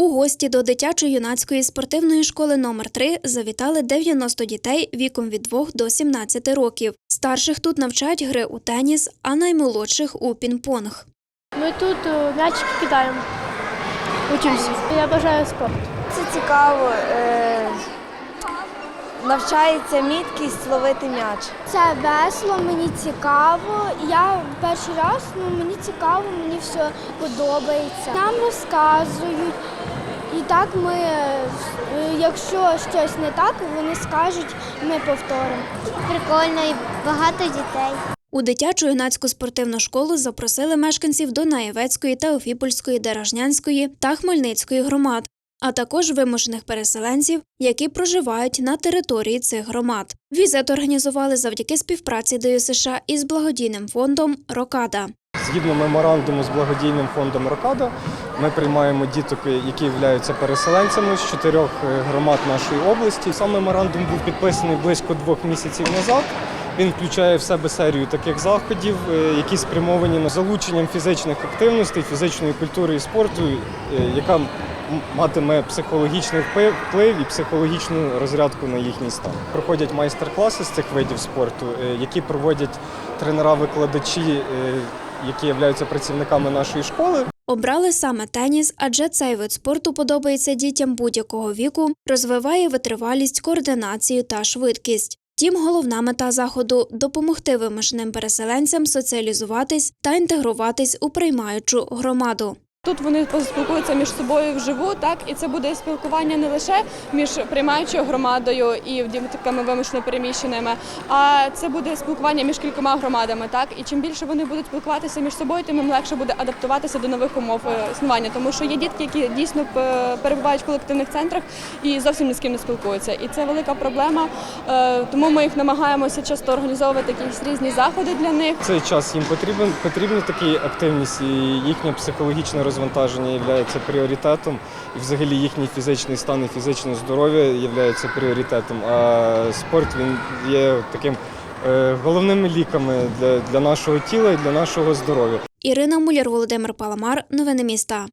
У гості до дитячо-юнацької спортивної школи номер 3 завітали 90 дітей віком від 2 до 17 років. Старших тут навчають гри у теніс, а наймолодших у пінг-понг. Ми тут е, м'ячики кидаємо. Учимося. Я бажаю спорт. Це цікаво. Е, навчається міткість ловити м'яч. Це весело, мені цікаво. Я перший раз, ну мені цікаво, мені все подобається. Нам розказують. І так ми, е, якщо щось не так, вони скажуть, ми повторимо. Прикольно і багато дітей. У дитячо-юнацьку спортивну школу запросили мешканців Донаєвецької, Теофіпольської, Деражнянської та Хмельницької громад, а також вимушених переселенців, які проживають на території цих громад. Візит організували завдяки співпраці ДЮСШ із благодійним фондом Рокада. Згідно меморандуму з благодійним фондом Рокада, ми приймаємо діток, які являються переселенцями з чотирьох е, громад нашої області. Сам меморандум був підписаний близько двох місяців назад. Він включає в себе серію таких заходів, е, які спрямовані на залученням фізичних активностей, фізичної культури і спорту, е, яка матиме психологічний вплив і психологічну розрядку на їхній стан. Проходять майстер-класи з цих видів спорту, е, які проводять тренера-викладачі, е, які являються працівниками нашої школи. Обрали саме теніс, адже цей вид спорту подобається дітям будь-якого віку, розвиває витривалість, координацію та швидкість. Тім головна мета заходу допомогти вимушеним переселенцям соціалізуватись та інтегруватись у приймаючу громаду. Тут вони поспілкуються між собою вживу, так і це буде спілкування не лише між приймаючою громадою і дітками вимушено переміщеними, а це буде спілкування між кількома громадами. Так і чим більше вони будуть спілкуватися між собою, тим їм легше буде адаптуватися до нових умов е, існування. Тому що є дітки, які дійсно е, перебувають в колективних центрах і зовсім ні з ким не спілкуються. І це велика проблема. Е, Тому ми їх намагаємося часто організовувати якісь різні заходи для них. Цей час їм потрібен потрібна така активність, і їхнє психологічне розвантаження є пріоритетом, і взагалі їхній фізичний стан і фізичне здоров'я є пріоритетом. А спорт він є таким е, головними ліками для, для нашого тіла і для нашого здоров'я. Ірина Муляр, Володимир Паламар. Новини міста.